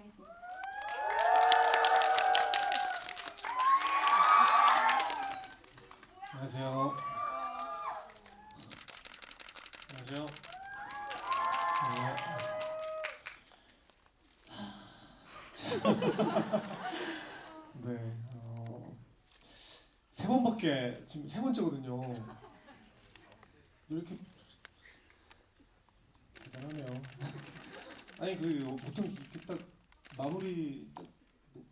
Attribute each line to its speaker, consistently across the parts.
Speaker 1: 하겠습니다.
Speaker 2: 안녕하세요. 안녕하세요. 네. 네. 어, 세 번밖에 지금 세 번째거든요. 이렇게 대단하네요. 아니 그 보통 이렇게 딱 마무리 딱 뭐,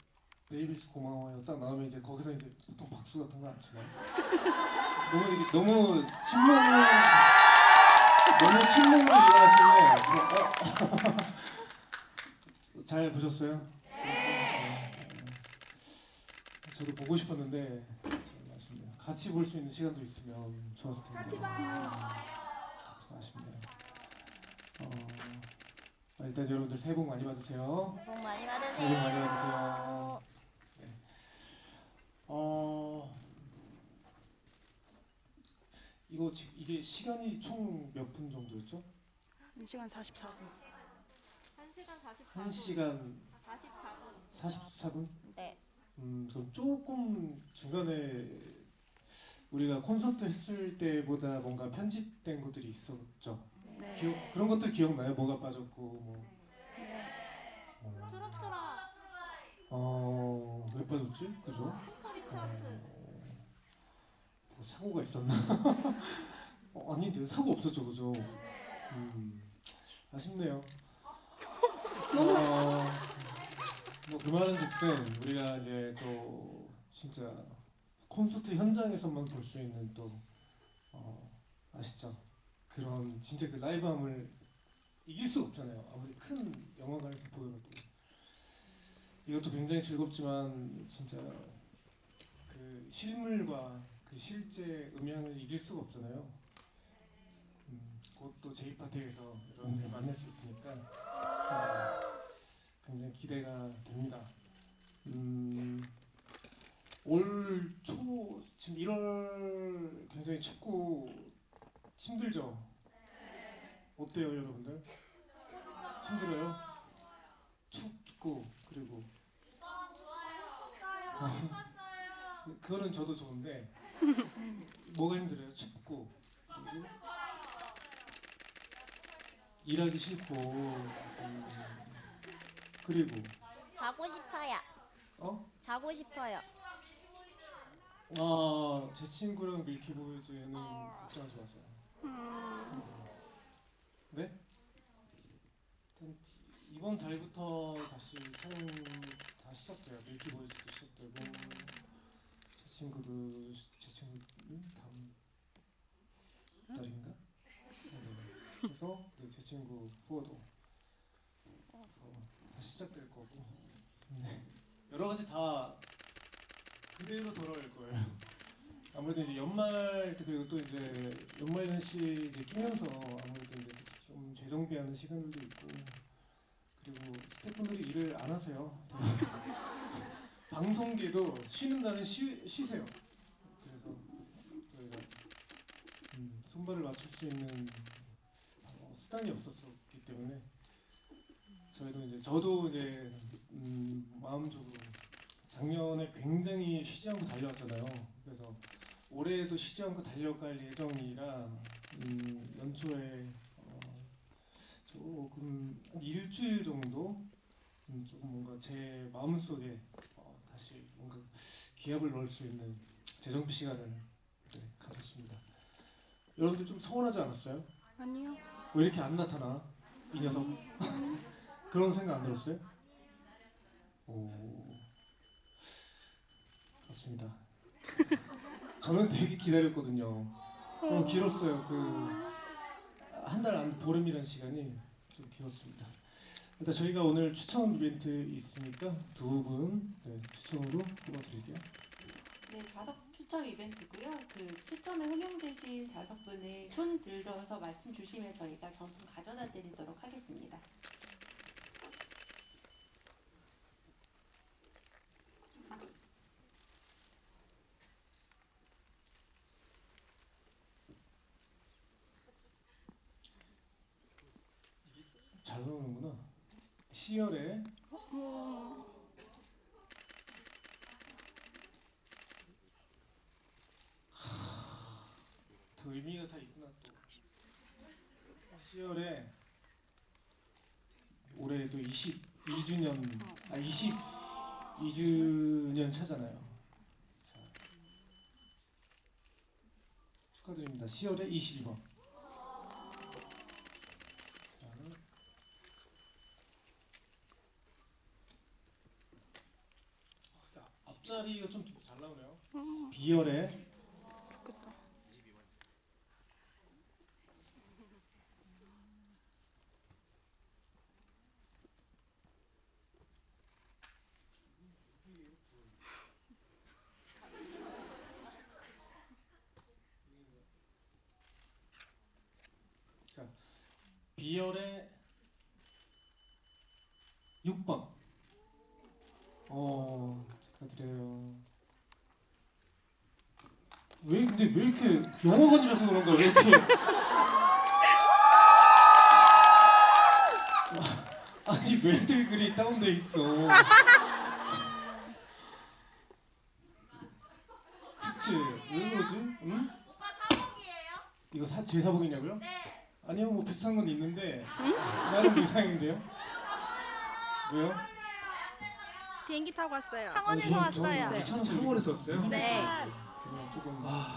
Speaker 2: 베이비스 고마워요 딱 나오면 이제 거기서 이제 보통 박수 같은 거 안 치나요? 너무 이렇게 너무 침묵을 너무 침묵을 이용하시네. 어. 잘 보셨어요? 네. 저도 보고 싶었는데 참 아쉽네요. 같이 볼 수 있는 시간도 있으면 좋았을 텐데. 같이 봐요. 아쉽네요. 어, 일단 여러분들 새해 복 많이 받으세요.
Speaker 3: 복 많이
Speaker 2: 새해 복
Speaker 3: 받으세요.
Speaker 2: 많이 받으세요. 어 이거 지, 이게 시간이 총 몇 분 정도였죠?
Speaker 4: 1시간 44분.
Speaker 1: 1시간 44분.
Speaker 2: 1 시간
Speaker 1: 44분.
Speaker 2: 44분?
Speaker 3: 네.
Speaker 2: 음, 그럼 조금 중간에 우리가 콘서트 했을 때보다 뭔가 편집된 것들이 있었죠.
Speaker 4: 네.
Speaker 2: 기억, 그런 것들 기억나요? 뭐가 빠졌고 뭐. 어,
Speaker 1: 트로트라
Speaker 2: 어, 왜 빠졌지? 그죠? 어,
Speaker 1: 트로트.
Speaker 2: 뭐 사고가 있었나? 어, 아닌데 사고 없었죠, 그죠? 음, 아쉽네요. 어, 뭐 그만한 즉슨 우리가 이제 또 진짜 콘서트 현장에서만 볼 수 있는 또 어, 아시죠? 그런 진짜 그 라이브함을 이길 수 없잖아요. 아무리 큰 영화관에서 보여도 이것도 굉장히 즐겁지만 진짜 그 실물과 그 실제 음향을 이길 수가 없잖아요. 음, 곧또 제이파티에서 여러분들 만날 수 있으니까 음, 굉장히 기대가 됩니다. 음, 올 초 지금 1월 굉장히 춥고 힘들죠. 어때요, 여러분들? 힘들어요? 춥고 그리고 그거는 저도 좋은데 뭐가 힘들어요? 춥고 그리고 일하기 싫고 음, 그리고
Speaker 3: 자고 싶어요.
Speaker 2: 어?
Speaker 3: 자고 싶어요.
Speaker 2: 아, 제 친구랑 밀키보이즈에는 걱정하지 마세요. 네? 이번 달부터 다시 촬영 다 시작돼요. 밀키보이즈도 시작되고 제 친구도 제 친구는 다음 달인가? 네. 그래서 이제 제 친구 후어도 어, 다 시작될 거고 네. 여러 가지 다 그대로 돌아올 거예요. 아무래도 이제 연말 그리고 또 이제 연말 연시 이제 끼면서 아무래도 이제 좀 재정비하는 시간들도 있고 그리고 스태프분들이 일을 안 하세요. 방송계도 쉬는 날은 쉬, 쉬세요. 그래서 저희가 음, 손발을 맞출 수 있는 어, 수단이 없었기 때문에 저희도 이제 저도 이제 음, 마음적으로 작년에 굉장히 쉬지 않고 달려왔잖아요. 그래서 올해도 쉬지 않고 달려갈 예정이라 음, 연초에 어, 조금 한 일주일 정도 음, 조금 뭔가 제 마음속에 어, 다시 뭔가 기압을 넣을 수 있는 재정비 시간을 네, 가졌습니다. 여러분들 좀 서운하지 않았어요?
Speaker 4: 아니요.
Speaker 2: 왜 이렇게 안 나타나 이 녀석? 그런 생각 안 들었어요? 오 그렇습니다. 저는 되게 기다렸거든요. 어, 길었어요. 그 한 달 안 보름이라는 시간이 좀 길었습니다. 일단 저희가 오늘 추천 이벤트 있으니까 두분 네, 추천으로 뽑아드릴게요.
Speaker 1: 네, 좌석 추첨 이벤트고요. 그 추첨에 호명되신 좌석 분을 손 들어서 말씀 주시면 저희가 경품 가져다 드리도록 하겠습니다.
Speaker 2: 잘 나오는구나.
Speaker 4: 음,
Speaker 2: 그 의미가 다 있구나 또. 10월에 올해 또 22주년 아 22주년 차잖아요. 자, 축하드립니다. 10월에 22번 자, 아, 앞자리가 좀 잘 나오네요
Speaker 4: 음,
Speaker 2: 비열에
Speaker 4: 좋겠다.
Speaker 2: 비열의 6번. 어, 축하드려요. 왜 근데 왜 이렇게 영어관이라서 그런가 왜 이렇게 아니 왜들 글이 다운돼 있어? 그치 왜 그러지? 응?
Speaker 5: 오빠 사복이에요?
Speaker 2: 이거 사, 제 사복이냐고요?
Speaker 5: 네.
Speaker 2: 아니요 뭐 비슷한 건 있는데 나름 이상인데요? 왜요?
Speaker 4: 비행기 타고 왔어요.
Speaker 3: 창원에서 왔어요.
Speaker 4: 네.
Speaker 6: 창원에서 왔어요?
Speaker 3: 네.
Speaker 2: 그냥 조금
Speaker 6: 아.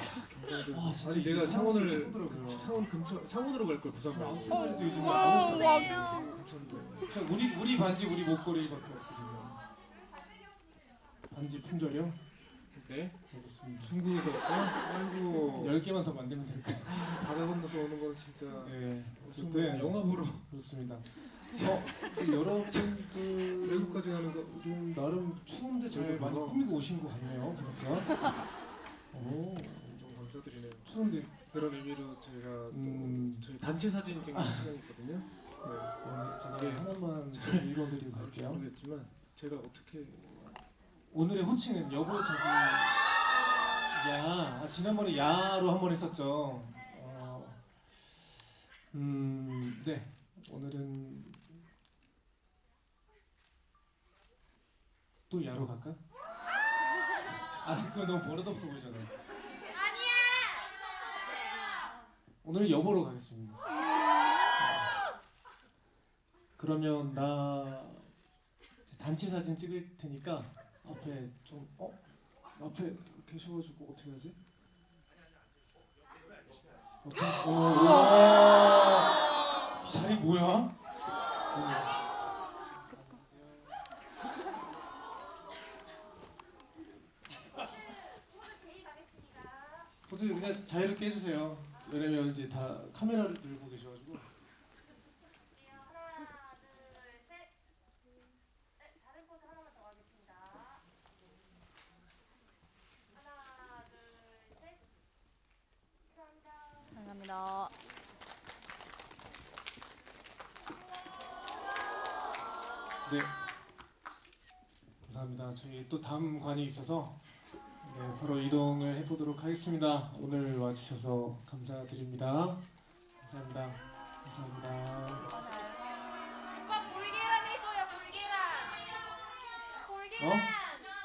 Speaker 2: 와, 진짜
Speaker 6: 아니 내가
Speaker 2: 창원을.
Speaker 6: 창원 근처 창원으로 갈 걸 부산 갈 걸.
Speaker 2: 아웃사이드 요즘
Speaker 4: 어.
Speaker 6: 괜찮은데.
Speaker 2: 그냥 우리 우리 반지 우리 목걸이밖에 없거든요. 반지 품절이요?
Speaker 6: 네?
Speaker 2: 알겠습니다.
Speaker 6: 중국에서 왔어요? 아이고.
Speaker 2: 열 개만 더 만들면 될까요?
Speaker 6: 바다 건너서 오는 건 진짜
Speaker 2: 네,
Speaker 6: 무슨
Speaker 2: 어쨌든
Speaker 6: 영화 보러
Speaker 2: 그렇습니다. 어, 여러분들
Speaker 6: 외국까지 가는 거.
Speaker 2: 좀 나름 추운데 잘 많이? 꾸미고 오신 것 같네요. 보니까. 오,
Speaker 6: 좀 감사드리네요.
Speaker 2: 추운데
Speaker 6: 그런 의미로 저희가 또
Speaker 2: 음.
Speaker 6: 저희 단체 사진 찍는 시간이 있거든요. 네.
Speaker 2: 오늘 제가
Speaker 6: 네.
Speaker 2: 하나만 좀 읽어드리고
Speaker 6: 잘
Speaker 2: 갈게요.
Speaker 6: 모르겠지만 제가 어떻게
Speaker 2: 오늘의 호칭은 여보 저기 야 아, 지난번에 야로 한 번 했었죠. 어, 음, 네 오늘은 또 야로 갈까? 아 그거 너무 버릇없어 보이잖아.
Speaker 5: 아니야.
Speaker 2: 오늘 여보로 가겠습니다. 그러면 나 단체 사진 찍을 테니까 앞에 좀 어? 앞에 계셔가지고 어떻게 하지? 어떻게? 오, 오, 이 자리 뭐야? 어떻게 그냥 자유롭게 해주세요. 왜냐면 이제 다 카메라를 들고 계셔가지고.
Speaker 5: 하나, 둘, 셋. 네, 다른 포즈 하나만 더 하겠습니다. 하나, 둘, 셋. 감사합니다.
Speaker 3: 감사합니다.
Speaker 2: 네. 감사합니다. 저희 또 다음 관이 있어서 네, 바로 이동을 해보도록 하겠습니다. 오늘 와주셔서 감사드립니다. 감사합니다. 감사합니다.
Speaker 5: 오빠 볼계란 해줘요, 볼계란. 볼계란.
Speaker 2: 어?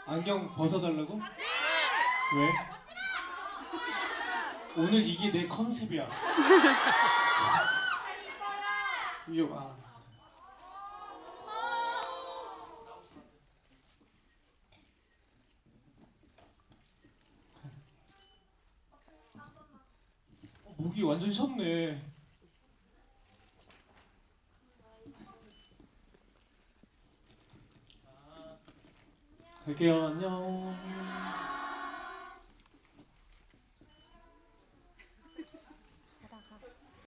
Speaker 2: 안경 벗어달라고? 왜? 오늘 이게 내 컨셉이야. 이거 아. 어, 목이 완전 쉬었네. 갈게요. 안녕.